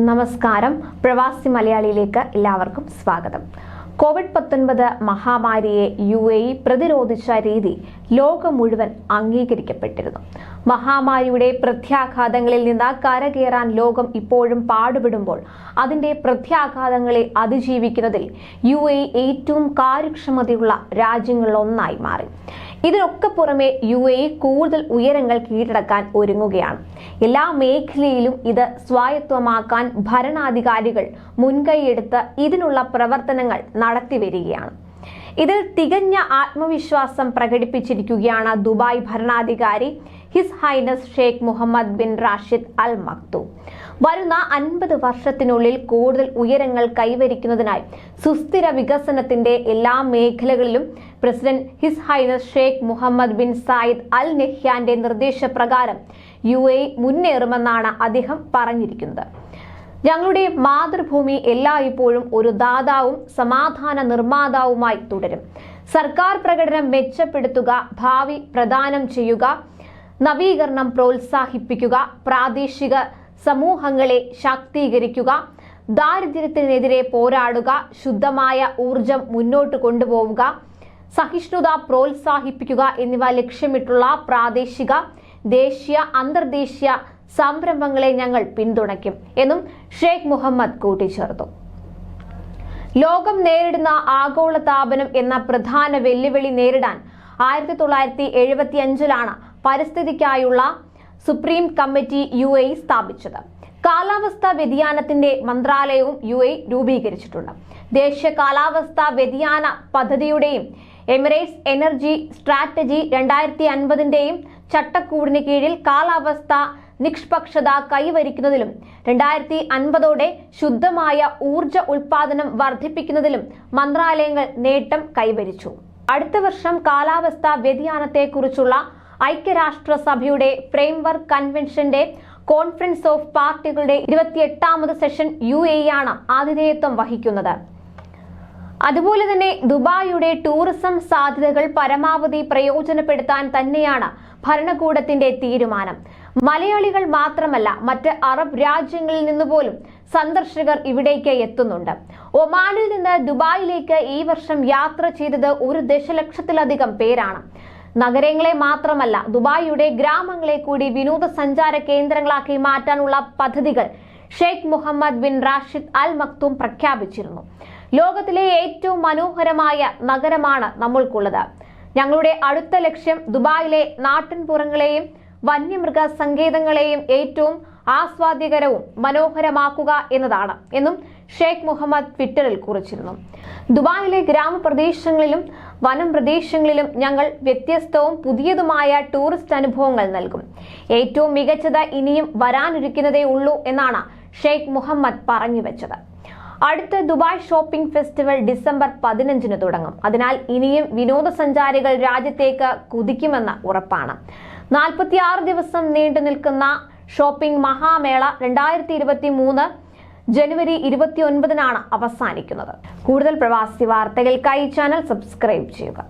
നമസ്കാരം. പ്രവാസി മലയാളിയിലേക്ക് എല്ലാവർക്കും സ്വാഗതം. കോവിഡ് പത്തൊൻപത് മഹാമാരിയെ യു എ ഇ പ്രതിരോധിച്ച രീതി ലോകം മുഴുവൻ അംഗീകരിക്കപ്പെട്ടിരുന്നു. മഹാമാരിയുടെ പ്രത്യാഘാതങ്ങളിൽ നിന്ന് കരകയറാൻ ലോകം ഇപ്പോഴും പാടുപെടുമ്പോൾ അതിന്റെ പ്രത്യാഘാതങ്ങളെ അതിജീവിക്കുന്നതിൽ യു എ ഏറ്റവും കാര്യക്ഷമതയുള്ള രാജ്യങ്ങളിലൊന്നായി മാറി. ഇതിനൊക്കെ പുറമെ യു എ ഇ കൂടുതൽ ഉയരങ്ങൾ കീഴടക്കാൻ ഒരുങ്ങുകയാണ്. എല്ലാ മേഖലയിലും ഇത് സ്വായത്തമാക്കാൻ ഭരണാധികാരികൾ മുൻകൈയെടുത്ത് ഇതിനുള്ള പ്രവർത്തനങ്ങൾ നടത്തിവരികയാണ്. ഇതിൽ തികഞ്ഞ ആത്മവിശ്വാസം പ്രകടിപ്പിച്ചിരിക്കുകയാണ് ദുബായ് ഭരണാധികാരി his highness Sheikh Mohammed bin Rashid Al Maktoum. വരുന്ന അൻപത് വർഷത്തിനുള്ളിൽ കൂടുതൽ ഉയരങ്ങൾ കൈവരിക്കുന്നതിനായി സുസ്ഥിര വികസനത്തിന്റെ എല്ലാ മേഖലകളിലും president his highness Sheikh Mohammed bin Zayed Al നെഹ്യാന്റെ നിർദ്ദേശപ്രകാരം യു എ മുന്നേറുമെന്നാണ് അദ്ദേഹം പറഞ്ഞിരിക്കുന്നത്. ഞങ്ങളുടെ മാതൃഭൂമി എല്ലായ്പ്പോഴും ഒരു ദാതാവും സമാധാന നിർമ്മാതാവുമായി തുടരും. സർക്കാർ പ്രകടനം മെച്ചപ്പെടുത്തുക ഭാവി പ്രദാനം ചെയ്യുക നവീകരണം പ്രോത്സാഹിപ്പിക്കുക പ്രാദേശിക സമൂഹങ്ങളെ ശാക്തീകരിക്കുക ദാരിദ്ര്യത്തിനെതിരെ പോരാടുക ശുദ്ധമായ ഊർജം മുന്നോട്ട് കൊണ്ടുപോവുക സഹിഷ്ണുത പ്രോത്സാഹിപ്പിക്കുക എന്നിവ ലക്ഷ്യമിട്ടുള്ള പ്രാദേശിക ദേശീയ അന്തർദേശീയ സംരംഭങ്ങളെ ഞങ്ങൾ പിന്തുണയ്ക്കും എന്നും ഷെയ്ഖ് മുഹമ്മദ് കൂട്ടിച്ചേർത്തു. ലോകം നേരിടുന്ന ആഗോള താപനം എന്ന പ്രധാന വെല്ലുവിളി നേരിടാൻ ആയിരത്തി തൊള്ളായിരത്തി എഴുപത്തി അഞ്ചിലാണ് പരിസ്ഥിതിക്കായുള്ള സുപ്രീം കമ്മിറ്റി യു എ സ്ഥാപിച്ചത്. കാലാവസ്ഥാ വ്യതിയാനത്തിന്റെ മന്ത്രാലയവും യു എ രൂപീകരിച്ചിട്ടുണ്ട്. ദേശീയ കാലാവസ്ഥാ വ്യതിയാന പദ്ധതിയുടെയും എമിറേറ്റ്സ് എനർജി സ്ട്രാറ്റജി രണ്ടായിരത്തി അൻപതിന്റെയും ചട്ടക്കൂടിന് കീഴിൽ കാലാവസ്ഥ നിഷ്പക്ഷത കൈവരിക്കുന്നതിലും രണ്ടായിരത്തി അൻപതോടെ ശുദ്ധമായ ഊർജ ഉൽപാദനം വർദ്ധിപ്പിക്കുന്നതിലും മന്ത്രാലയങ്ങൾ നേട്ടം കൈവരിച്ചു. അടുത്ത വർഷം കാലാവസ്ഥാ വ്യതിയാനത്തെക്കുറിച്ചുള്ള ഐക്യരാഷ്ട്രസഭയുടെ ഫ്രെയിംവർക്ക് കൺവെൻഷന്റെ കോൺഫറൻസ് ഓഫ് പാർട്ടികളുടെ ഇരുപത്തിയെട്ടാമത് സെഷൻ യു എ ആണ് ആതിഥേയത്വം വഹിക്കുന്നത്. അതുപോലെ തന്നെ ദുബായിയുടെ ടൂറിസം സാധ്യതകൾ പരമാവധി പ്രയോജനപ്പെടുത്താൻ തന്നെയാണ് ഭരണകൂടത്തിന്റെ തീരുമാനം. മലയാളികൾ മാത്രമല്ല മറ്റ് അറബ് രാജ്യങ്ങളിൽ നിന്ന് പോലും സന്ദർശകർ ഇവിടേക്ക് എത്തുന്നുണ്ട്. ഒമാനിൽ നിന്ന് ദുബായിലേക്ക് ഈ വർഷം യാത്ര ചെയ്തത് ഒരു ദശലക്ഷത്തിലധികം പേരാണ്. നഗരങ്ങളെ മാത്രമല്ല ദുബായിയുടെ ഗ്രാമങ്ങളെ കൂടി വിനോദസഞ്ചാര കേന്ദ്രങ്ങളാക്കി മാറ്റാനുള്ള പദ്ധതികൾ Sheikh Mohammed bin Rashid Al Maktoum പ്രഖ്യാപിച്ചിരുന്നു. ലോകത്തിലെ ഏറ്റവും മനോഹരമായ നഗരമാണ് നമ്മൾക്കുള്ളത്. ഞങ്ങളുടെ അടുത്ത ലക്ഷ്യം ദുബായിലെ നാട്ടിൻപുറങ്ങളെയും വന്യമൃഗ സങ്കേതങ്ങളെയും ഏറ്റവും ആസ്വാദ്യകരവും മനോഹരമാക്കുക എന്നതാണ് എന്നും ഷെയ്ഖ് മുഹമ്മദ് ട്വിറ്ററിൽ കുറിച്ചിരുന്നു. ദുബായിലെ ഗ്രാമപ്രദേശങ്ങളിലും വനം പ്രദേശങ്ങളിലും ഞങ്ങൾ വ്യത്യസ്തവും പുതിയതുമായ ടൂറിസ്റ്റ് അനുഭവങ്ങൾ നൽകും. ഏറ്റവും മികച്ചത് ഇനിയും വരാനിരിക്കുന്നതേ ഉള്ളൂ എന്നാണ് ഷെയ്ഖ് മുഹമ്മദ് പറഞ്ഞു വെച്ചത്. അടുത്ത ദുബായ് ഷോപ്പിംഗ് ഫെസ്റ്റിവൽ ഡിസംബർ പതിനഞ്ചിന് തുടങ്ങും. അതിനാൽ ഇനിയും വിനോദസഞ്ചാരികൾ രാജ്യത്തേക്ക് കുതിക്കുമെന്ന് ഉറപ്പാണ്. നാൽപ്പത്തിയാറ് ദിവസം നീണ്ടു നിൽക്കുന്ന ഷോപ്പിംഗ് മഹാമേള രണ്ടായിരത്തി ഇരുപത്തി മൂന്ന് ജനുവരി ഇരുപത്തിയൊൻപതിനാണ് അവസാനിക്കുന്നത്. കൂടുതൽ പ്രവാസി വാർത്തകൾക്കായി ചാനൽ സബ്സ്ക്രൈബ് ചെയ്യുക.